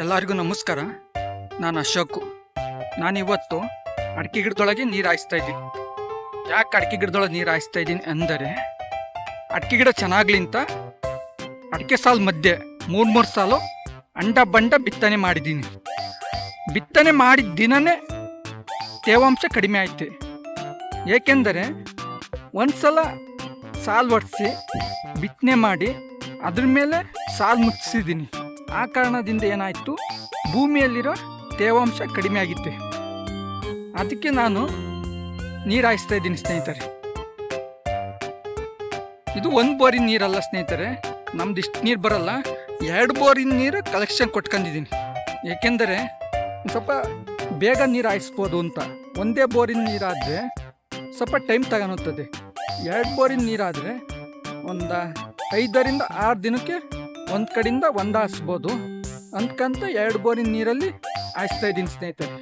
ಎಲ್ಲರಿಗೂ ನಮಸ್ಕಾರ. ನಾನು ಅಶೋಕು. ನಾನಿವತ್ತು ಅಡಿಕೆ ಗಿಡದೊಳಗೆ ನೀರು ಹಾಯಿಸ್ತಾ ಇದ್ದೀನಿ. ಯಾಕೆ ಅಡಿಕೆ ಗಿಡದೊಳಗೆ ನೀರು ಹಾಯಿಸ್ತಾ ಇದ್ದೀನಿ ಅಂದರೆ, ಅಡಿಕೆ ಗಿಡ ಚೆನ್ನಾಗ್ಲಿ ಅಂತ ಅಡಿಕೆ ಸಾಲು ಮಧ್ಯೆ ಮೂರು ಮೂರು ಸಾಲು ಅಂಡ ಬಂಡ ಬಿತ್ತನೆ ಮಾಡಿದ್ದೀನಿ. ಬಿತ್ತನೆ ಮಾಡಿದ ದಿನನೇ ತೇವಾಂಶ ಕಡಿಮೆ ಆಯ್ತು. ಏಕೆಂದರೆ ಒಂದ್ಸಲ ಸಾಲು ಒಡಿಸಿ ಬಿತ್ತನೆ ಮಾಡಿ ಅದ್ರ ಮೇಲೆ ಸಾಲು ಮುಚ್ಚಿಸಿದ್ದೀನಿ. ಆ ಕಾರಣದಿಂದ ಏನಾಯಿತು? ಭೂಮಿಯಲ್ಲಿರೋ ತೇವಾಂಶ ಕಡಿಮೆ ಆಗಿತ್ತು. ಅದಕ್ಕೆ ನಾನು ನೀರು ಹಾಯಿಸ್ತಾ ಇದ್ದೀನಿ ಸ್ನೇಹಿತರೆ. ಇದು ಒಂದು ಬೋರಿನ ನೀರಲ್ಲ ಸ್ನೇಹಿತರೆ. ನಮ್ದು ಇಷ್ಟು ನೀರು ಬರಲ್ಲ. ಎರಡು ಬೋರಿನ ನೀರು ಕಲೆಕ್ಷನ್ ಕೊಟ್ಕೊಂಡಿದ್ದೀನಿ ಏಕೆಂದರೆ ಸ್ವಲ್ಪ ಬೇಗ ನೀರು ಹಾಯಿಸ್ಬೋದು ಅಂತ. ಒಂದೇ ಬೋರಿನ ನೀರಾದರೆ ಸ್ವಲ್ಪ ಟೈಮ್ ತಗೊಳುತ್ತದೆ ಎರಡು ಬೋರಿನ ನೀರಾದರೆ ಒಂದು ಐದರಿಂದ ಆರು ದಿನಕ್ಕೆ ಒಂದು ಕಡೆಯಿಂದ ಒಂದು ಹಾಸ್ಬೋದು. ಅಂದ್ಕಂತ ಎರಡು ಬೋರಿನ ನೀರಲ್ಲಿ ಹಾಯಿಸ್ತಾ ಇದ್ದೀನಿ ಸ್ನೇಹಿತರೆ.